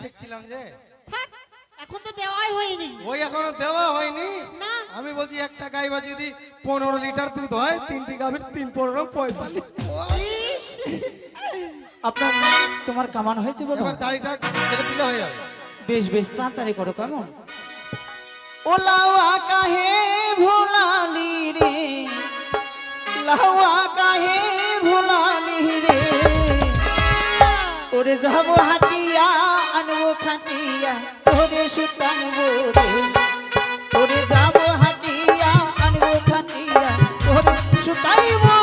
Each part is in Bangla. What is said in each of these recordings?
ছেকছিলাম যে। থাক এখন তো দেওয়াই হয়নি। ওই এখনও দেওয়া হয়নি। না। আমি বলছি একটা গাই বা যদি পনেরো লিটার দুধ হয় তিনটি গাভীর তিন পনেরো পঁয়তাল্লিশ। আপনার তোমার কামান হয়েছে বলো? এবার দাড়িটা কেটে দিলে হয়ে যাবে। বেশ বেশ তাড়াতাড়ি করো কেমন। ও লাওয়া কাহে ভোলালি রে লাওয়া কাহে ভোলালি রে। ওরে যাব হাটিয়া আনব খাটিয়া তোরে সুতানবো রে। ওরে যাব হাটিয়া আনব খাটিয়া তোরে সুতাইবো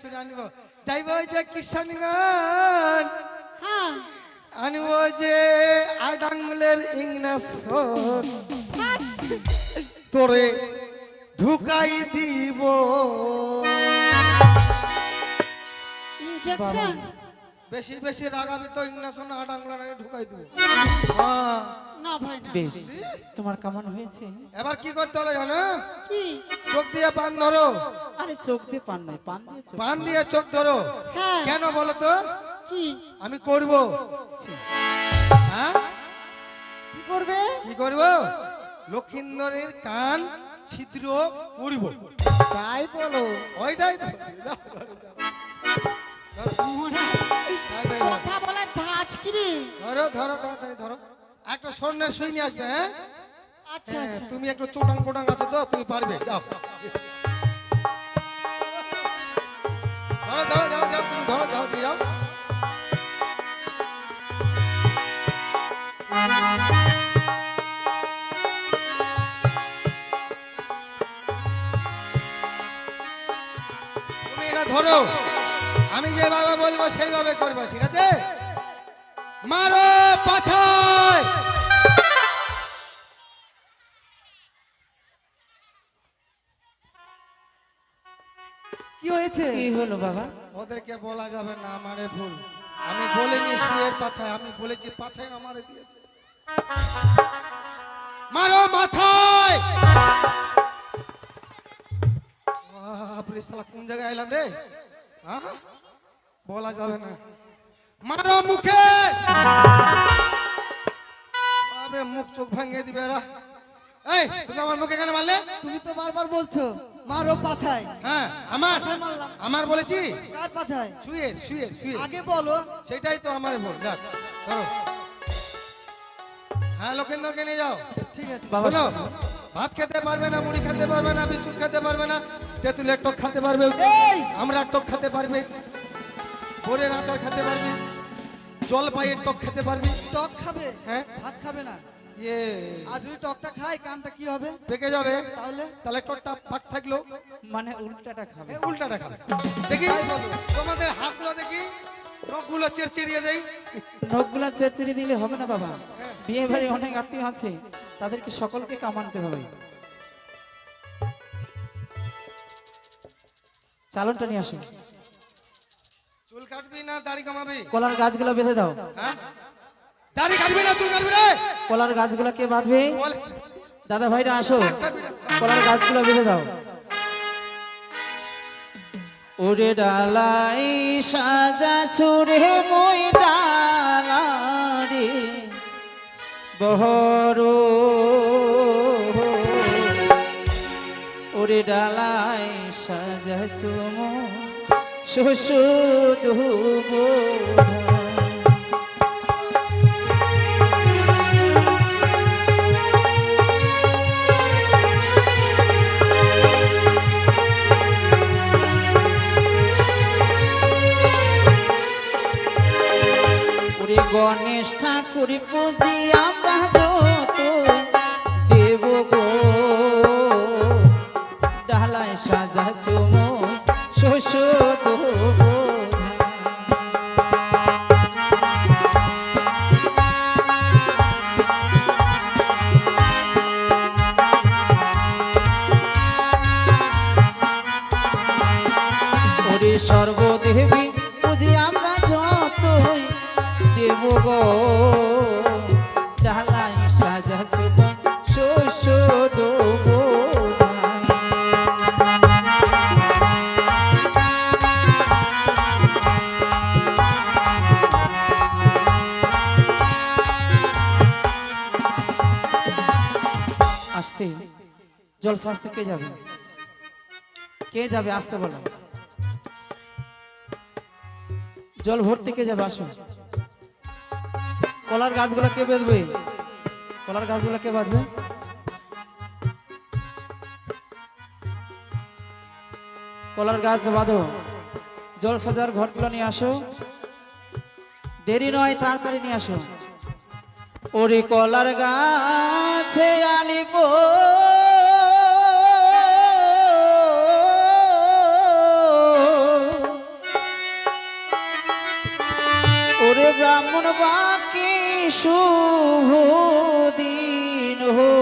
চানাচুর আনব যাইবো যে কিষানগঞ্জ হ্যাঁ। আনব যে আডাঙ্গুলের ইংনাস তোরে ঢুকাই দিব। ইনজেকশন বেশি বেশি রাগাবি তো ইংনাসন আডাঙ্গুলার ঢুকাই দিব। হ্যাঁ। না ভাই না। বেশ তোমার কেমন হয়েছে? এবার কি করতে হবে জানো? কি? চোখ দিয়ে পান ধরো। আরে চোখ দিয়ে পান নাই পান দিয়ে চোখ পান দিয়ে চোখ ধরো। হ্যাঁ। কেন বলো তো? কি? আমি করব। হ্যাঁ? কি করবে? কি করব? লক্ষিন্দরের কান ছিদ্র করব। তাই বলো। ওইটাই। কথা ধাজ কি ধরো ধরো তাড়াতাড়ি ধরো। একটা স্বর্ণের সুই নিয়ে আসবে হ্যাঁ? আচ্ছা হ্যাঁ, আচ্ছা। তুমি একটু চোটাং পোটাং আছো তো তুমি পারবে যাও। ধরো ধরো যাও যাও তুমি ধরো যাও যাও। তুমি এটা ধরো। আমি যেভাবে বলব সেইভাবে করব ঠিক আছে? মারো পাছায় হয়েছে? কি হলো বাবা? ওদেরকে বলা যাবে না আমারে ভুল। আমি বলিনি শুয়ের পাছায় আমি বলেছি পাছায় আমারে দিয়েছে। মারো মাথায়! বাপরে শালা কোন জায়গায় এলাম রে? আহা, বলা যাবে না। মারো মুখে! বাপরে মুখ চোখ ভাঙিয়ে দিবে এরা। এই তুমি আমার মুখে কেন মারলে? তুমি তো বারবার বলছো। মারো পাছায়। হ্যাঁ আমার? মারলাম। আমার বলেছি? কার পাছায়? শুয়ের শুয়ের শুয়ের আগে বলো। সেটাই তো আমার ভুল। যাক ধরো। হ্যাঁ লক্ষেন্দরকে নিয়ে যাও। ঠিক আছে। বাবা শোনো ভাত খেতে পারবে না মুড়ি খেতে পারবে না বিস্কুট খেতে পারবে না তেঁতুলের টক খেতে পারবে! আমরা টক খেতে পারবে বোরের আচার খেতে পারবে জল পাইয়ের টক খেতে পারবে। টক খাবে? হ্যাঁ? ভাত খাবে না। ইয়ে আর যদি টকটা খাই কানটা কি হবে? পেকে যাবে। তাহলে? তাহলে টকটা পাক থাকল। মানে উল্টাটা খাবে। উল্টাটা খাবে। দেখি তোমাদের হাতগুলো দেখি। নখগুলো চেরচেরিয়ে দেই। নখগুলা চেরচেরি দিলে হবে না বাবা। বিয়ে বাড়ি অনেক আত্মীয় আছে। তাদেরকে সকলকে কামানতে হবে। চালনটা নিয়ে আসো। চুল কাটবি না দাড়ি কামাবি? কলার গাছগুলো বেঁধে দাও। হ্যাঁ? দাড়ি কাটবি না চুল কাটবি রে কলার গাছগুলো কে বাঁধবে? দাদা ভাইরা আসো। কলার গাছগুলো বেঁধে দাও। ওরে ডালাই সাজা ছুড়ে মই ডালা রে বহর। ওরে ডালাই সাজা সুম শুধু ওরে গণেশ ঠাকুর আমরা যত দেব গো। ডালায় সাজা চুময় শস্য দেবো জল সাজতে কে যাবে? কে যাবে আসতে বলো? জল ভর্তি কে যাবে? আসুন। কলার গাছগুলো কে বেঁধবে? কলার গাছগুলো কে বাঁধবে? কলার গাছ বাঁধো। জল সাজার ঘরগুলো নিয়ে আসো। দেরি নয়, তাড়াতাড়ি নিয়ে আসো। ওরে কলার গাছে আনিব ওরে ব্রাহ্মণ বাকি শুভ দিন হো।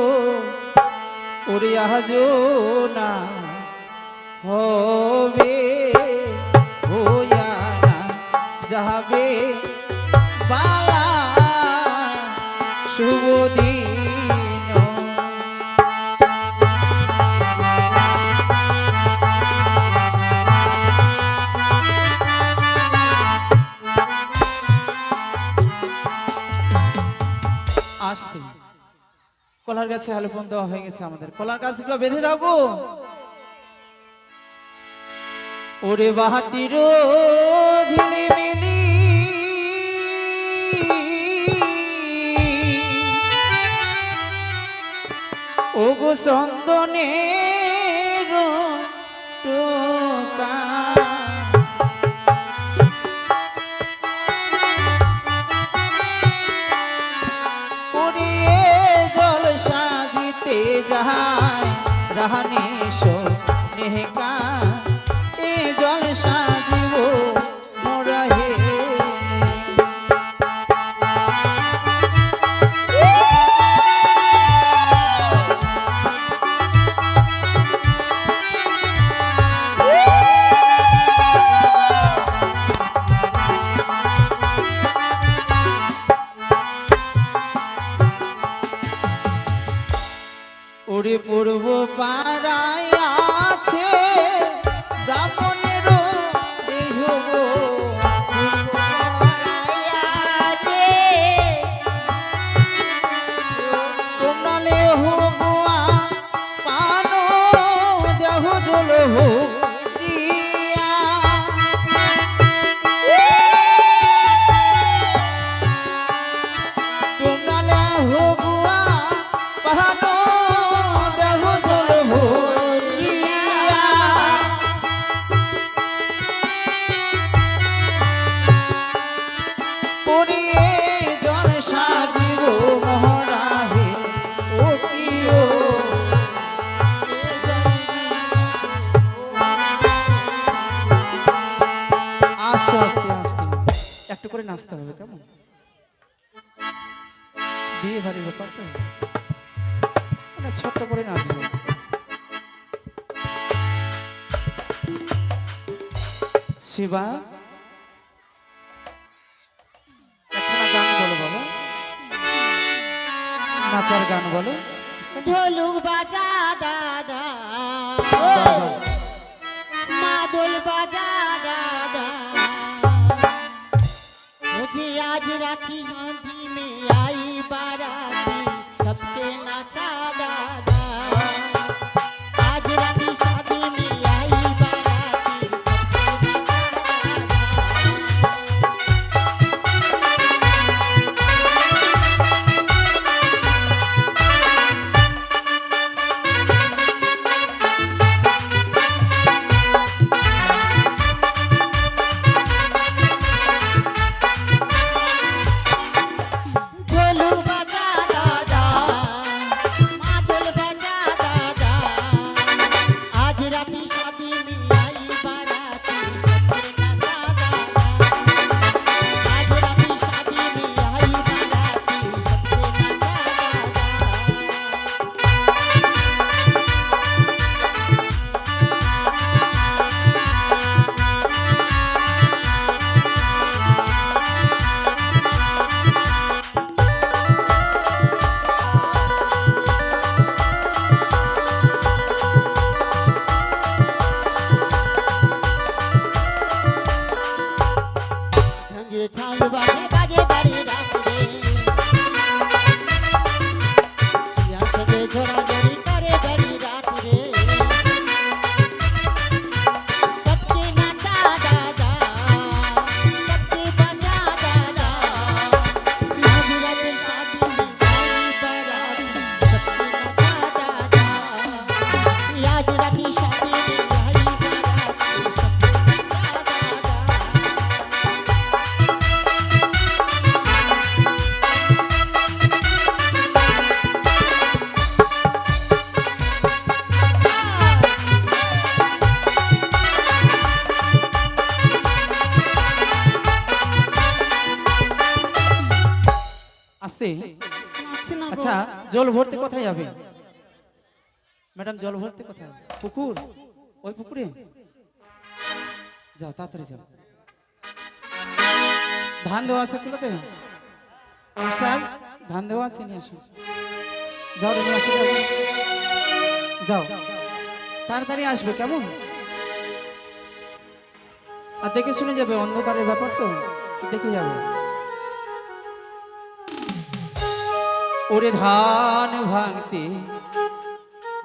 ওরে আজ না হবে। কলার গাছে আলোপন দেওয়া হয়ে গেছে আমাদের। কলার গাছগুলো বেঁধে গো। ওরে বাহাতির ঝিলিমিলি ও গো চন্দনের সাজিতে যায় রাহানেশ নেহকা ওরে পূর্ব পাড়ায় করে নাচতে হবে কেমন? বিয়ে ভারী ব্যাপার তো? মানে ছোট্ট করে নাচবে। শিবা গান বলো বাবা। নাচার গান বলো। ঢোলুক বাজা দাদা। মাদল বাজা দাদা। કાચી સોથી મેં આઈ બારા আসতে নাচছে না গো। আচ্ছা জল ভরতে কোথায় যাবে ম্যাডাম জল ভরতে কোথায় পুকুর? ওই পুকুরে? যাও তাড়াতাড়ি যাও। ধান দেওয়া আছে কুলোতে? মাস্টার ধান দেওয়া আছে নিয়ে আসো যাও নিয়ে আসো যাও। যাও। তাড়াতাড়ি আসবে কেমন? আর দেখে শুনে যাবে অন্ধকারের ব্যাপার তো। দেখে যাবে। ওরে ধান ভাঙতে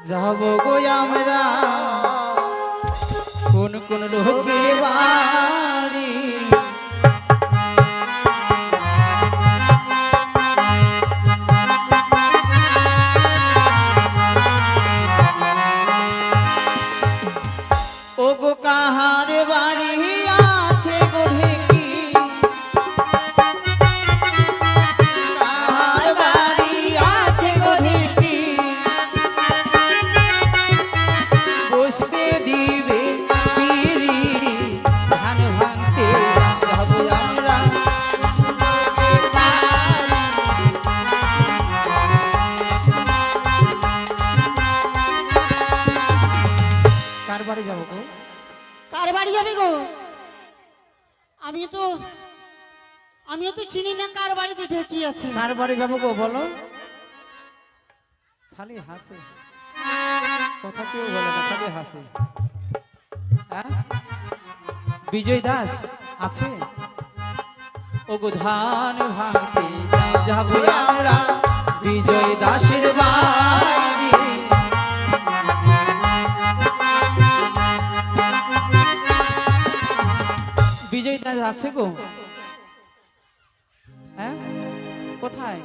যাব গো আমরা। কোন কোন লোকের বাড়ি। ও গো কাহার বাড়ি যাব গো। কার বাড়ি যাবে গো? আমি তো আমিও তো চিনি না কার বাড়িতে ঢেকি আছে। কার বাড়ি যাব গো বলো? খালি হাসে। কথা কেউ বলে না খালি হাসে। হ্যাঁ? বিজয় দাস আছে? ও গো ধান ভাঙতে যাব আমরা। আছে গো। হ্যাঁ? কোথায়?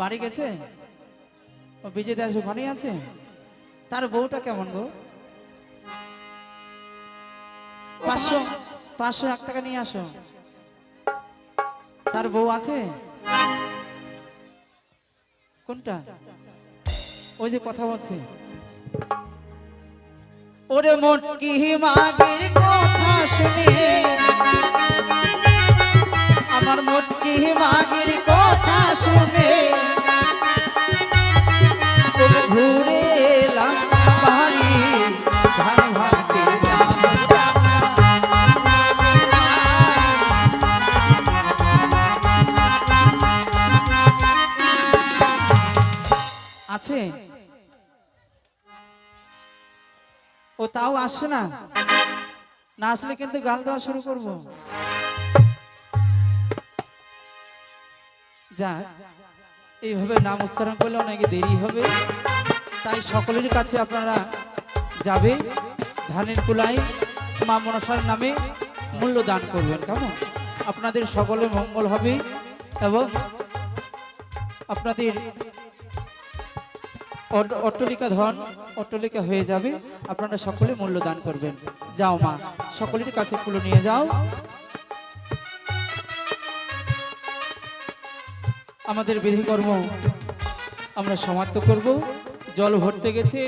বাড়ি গেছে? ও বিজয় দাস ওখানেই আছে? তার বউটা কেমন গো? পাঁচশো পাঁচশো, এক টাকা নিয়ে আসো। তার বউ আছে? কোনটা? ওই যে কথা বলছে। ওরে মোটকি মাগির কথা শুনে? আমার মোটকি মাগির কথা শুনে? ঘুরে এলাম বাড়ি ও তাও আসছে না। না আসলে কিন্তু গাল দেওয়া শুরু করব। যা, এইভাবে নাম উচ্চারণ করলে অনেক দেরি হবে। তাই সকলের কাছে আপনারা যাবে, ধানের কুলাই মা মনসার নামে মূল্য দান করবেন। কেমন? আপনাদের সকলে মঙ্গল হবে এবং আপনাদের অট্টলিকা ধন অট্টলিকা হয়ে যাবে। আপনারা সকলে মূল্য দান করবেন। যাও মা, সকলের কাছে কুলো নিয়ে যাও। আমাদের বিধিকর্ম আমরা সমাপ্ত করব। জল ভরতে গেছে।